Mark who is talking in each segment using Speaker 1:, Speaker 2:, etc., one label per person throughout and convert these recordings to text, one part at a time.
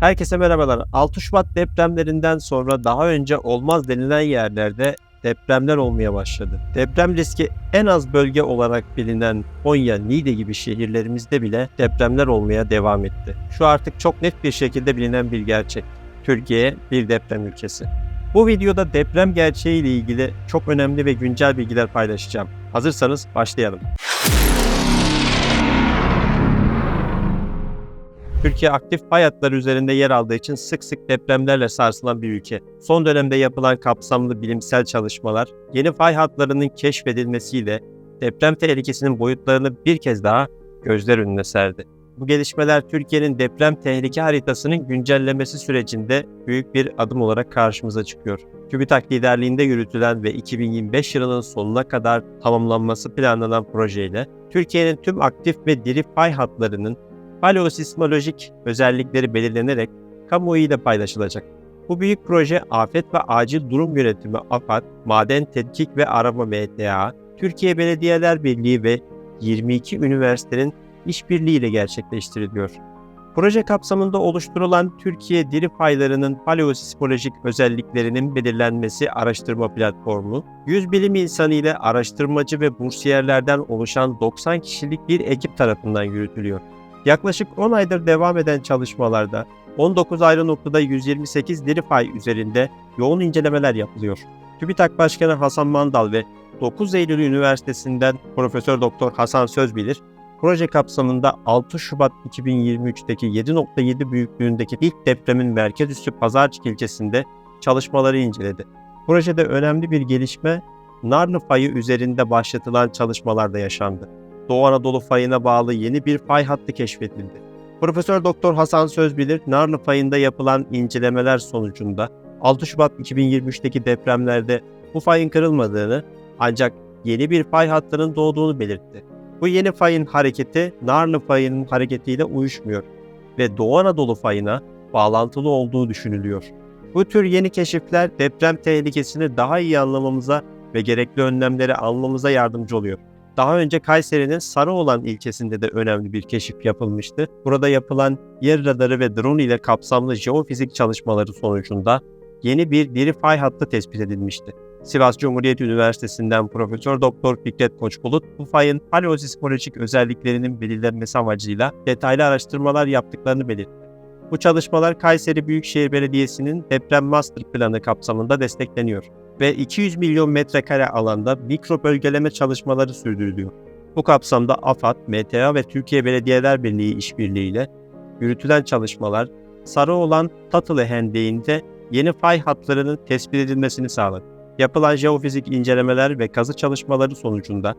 Speaker 1: Herkese merhabalar. 6 Şubat depremlerinden sonra daha önce olmaz denilen yerlerde depremler olmaya başladı. Deprem riski en az bölge olarak bilinen Konya, Niğde gibi şehirlerimizde bile depremler olmaya devam etti. Şu artık çok net bir şekilde bilinen bir gerçek. Türkiye bir deprem ülkesi. Bu videoda deprem gerçeği ile ilgili çok önemli ve güncel bilgiler paylaşacağım. Hazırsanız başlayalım. Türkiye aktif fay hatları üzerinde yer aldığı için sık sık depremlerle sarsılan bir ülke. Son dönemde yapılan kapsamlı bilimsel çalışmalar, yeni fay hatlarının keşfedilmesiyle deprem tehlikesinin boyutlarını bir kez daha gözler önüne serdi. Bu gelişmeler Türkiye'nin deprem tehlike haritasının güncellemesi sürecinde büyük bir adım olarak karşımıza çıkıyor. TÜBİTAK liderliğinde yürütülen ve 2025 yılının sonuna kadar tamamlanması planlanan projeyle Türkiye'nin tüm aktif ve diri fay hatlarının paleosismolojik özellikleri belirlenerek kamuoyuyla paylaşılacak. Bu büyük proje Afet ve Acil Durum Yönetimi AFAD, Maden Tetkik ve Arama MTA, Türkiye Belediyeler Birliği ve 22 üniversitenin işbirliğiyle gerçekleştiriliyor. Proje kapsamında oluşturulan Türkiye Diri Faylarının paleosismolojik özelliklerinin belirlenmesi araştırma platformu, 100 bilim insanı ile araştırmacı ve bursiyerlerden oluşan 90 kişilik bir ekip tarafından yürütülüyor. Yaklaşık 10 aydır devam eden çalışmalarda 19 ayrı noktada 128 diri fay üzerinde yoğun incelemeler yapılıyor. TÜBİTAK Başkanı Hasan Mandal ve 9 Eylül Üniversitesi'nden Profesör Doktor Hasan Sözbilir, proje kapsamında 6 Şubat 2023'teki 7.7 büyüklüğündeki ilk depremin merkez üssü Pazarcık ilçesinde çalışmaları inceledi. Projede önemli bir gelişme Narlı fayı üzerinde başlatılan çalışmalarda yaşandı. Doğu Anadolu fayına bağlı yeni bir fay hattı keşfedildi. Profesör Doktor Hasan Sözbilir, Narlı fayında yapılan incelemeler sonucunda 6 Şubat 2023'teki depremlerde bu fayın kırılmadığını ancak yeni bir fay hattının doğduğunu belirtti. Bu yeni fayın hareketi Narlı fayının hareketiyle uyuşmuyor ve Doğu Anadolu fayına bağlantılı olduğu düşünülüyor. Bu tür yeni keşifler deprem tehlikesini daha iyi anlamamıza ve gerekli önlemleri almamıza yardımcı oluyor. Daha önce Kayseri'nin Sarıoğlan ilçesinde de önemli bir keşif yapılmıştı. Burada yapılan yer radarı ve drone ile kapsamlı jeofizik çalışmaları sonucunda yeni bir diri fay hattı tespit edilmişti. Sivas Cumhuriyet Üniversitesi'nden Profesör Doktor Fikret Koçbulut bu fayın paleosismolojik özelliklerinin belirlenmesi amacıyla detaylı araştırmalar yaptıklarını belirtti. Bu çalışmalar Kayseri Büyükşehir Belediyesi'nin deprem master planı kapsamında destekleniyor ve 200 milyon metrekare alanda mikro bölgeleme çalışmaları sürdürülüyor. Bu kapsamda AFAD, MTA ve Türkiye Belediyeler Birliği işbirliğiyle yürütülen çalışmalar Sarıoğlan Tatılı Hendeği'nde yeni fay hatlarının tespit edilmesini sağladı. Yapılan jeofizik incelemeler ve kazı çalışmaları sonucunda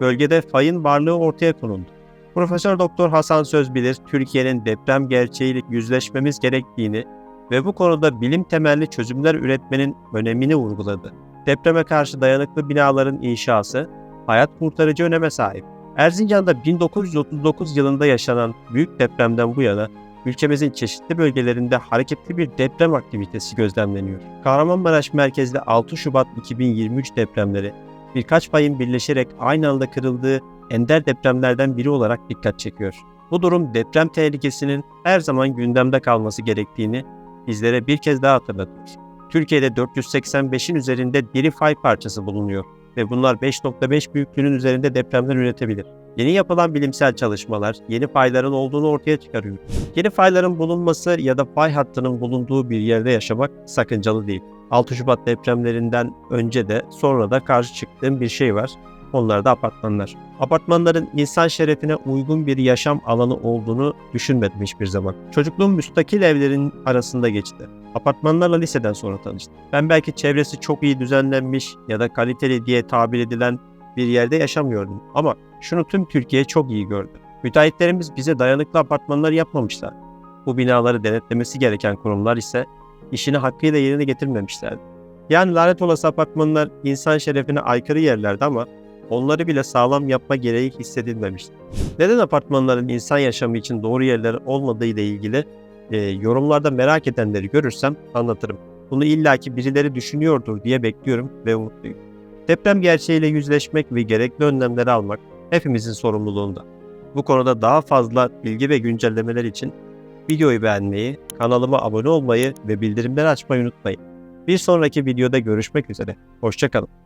Speaker 1: bölgede fayın varlığı ortaya konuldu. Profesör Doktor Hasan Sözbilir, Türkiye'nin deprem gerçeğiyle yüzleşmemiz gerektiğini ve bu konuda bilim temelli çözümler üretmenin önemini vurguladı. Depreme karşı dayanıklı binaların inşası hayat kurtarıcı öneme sahip. Erzincan'da 1939 yılında yaşanan büyük depremden bu yana ülkemizin çeşitli bölgelerinde hareketli bir deprem aktivitesi gözlemleniyor. Kahramanmaraş merkezli 6 Şubat 2023 depremleri birkaç payın birleşerek aynı anda kırıldığı ender depremlerden biri olarak dikkat çekiyor. Bu durum deprem tehlikesinin her zaman gündemde kalması gerektiğini bizlere bir kez daha hatırlatıyor. Türkiye'de 485'in üzerinde diri fay parçası bulunuyor ve bunlar 5.5 büyüklüğünün üzerinde depremler üretebilir. Yeni yapılan bilimsel çalışmalar yeni fayların olduğunu ortaya çıkarıyor. Yeni fayların bulunması ya da fay hattının bulunduğu bir yerde yaşamak sakıncalı değil. 6 Şubat depremlerinden önce de sonra da karşı çıktığım bir şey var. Onlar da apartmanlar. Apartmanların insan şerefine uygun bir yaşam alanı olduğunu düşünmedim hiçbir zaman. Çocukluğum müstakil evlerin arasında geçti. Apartmanlarla liseden sonra tanıştım. Ben belki çevresi çok iyi düzenlenmiş ya da kaliteli diye tabir edilen bir yerde yaşamıyordum. Ama şunu tüm Türkiye çok iyi gördü. Müteahhitlerimiz bize dayanıklı apartmanlar yapmamışlar. Bu binaları denetlemesi gereken kurumlar ise işini hakkıyla yerine getirmemişlerdi. Yani lanet olası apartmanlar insan şerefine aykırı yerlerdi ama onları bile sağlam yapma gereği hissedilmemişti. Neden apartmanların insan yaşamı için doğru yerler olmadığı ile ilgili e, yorumlarda merak edenleri görürsem anlatırım. Bunu illaki birileri düşünüyordur diye bekliyorum ve umutluyum. Deprem gerçeğiyle yüzleşmek ve gerekli önlemleri almak hepimizin sorumluluğunda. Bu konuda daha fazla bilgi ve güncellemeler için videoyu beğenmeyi, kanalıma abone olmayı ve bildirimleri açmayı unutmayın. Bir sonraki videoda görüşmek üzere. Hoşçakalın.